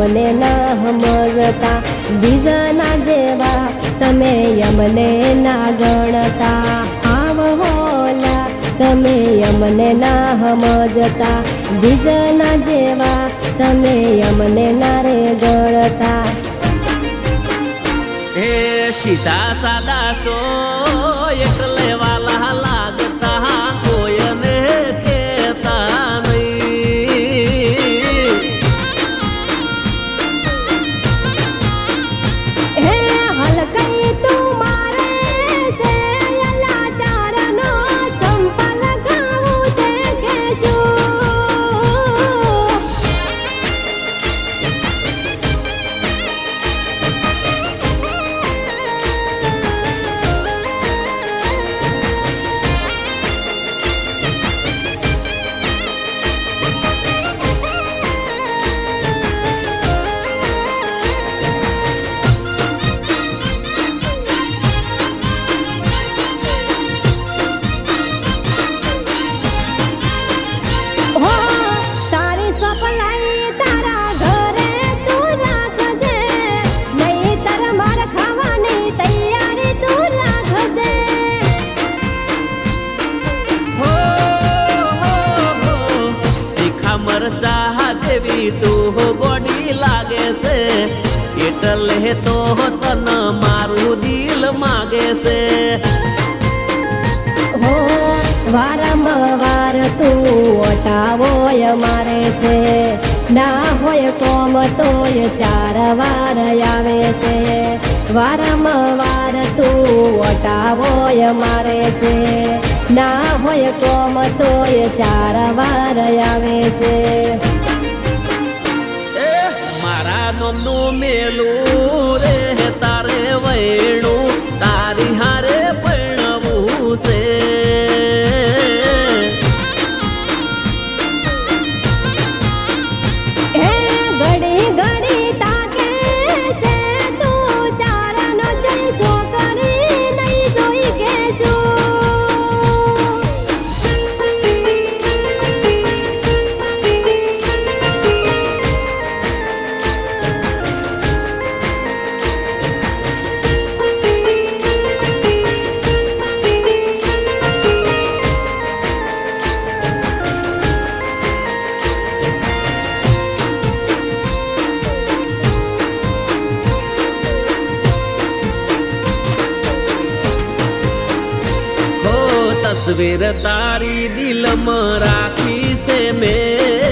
યમને ના સમજતા બીજાના જેવા તમે યમને ના ગણતા. આવોલા તમે યમને ના સમજતા બીજાના જેવા તમે યમને ના રે ગણતા. હે સીતા સાદા છો. મરચા જેવી તું ગોડી લાગે છે એટલે તો તન મારું દિલ માગે છે હો વારંવાર તું ઓટાવોય મારે છે ના હોય કોમ તોય ચાર વાર આવે છે વારંવાર તું ઓટાવોય મારે છે ના હોય કોમ તોય ચાર વાર આવે છે નોમનું મેલું રે તારે વૈણું તસવીર તારી દિલમાં રાખી છે મેં.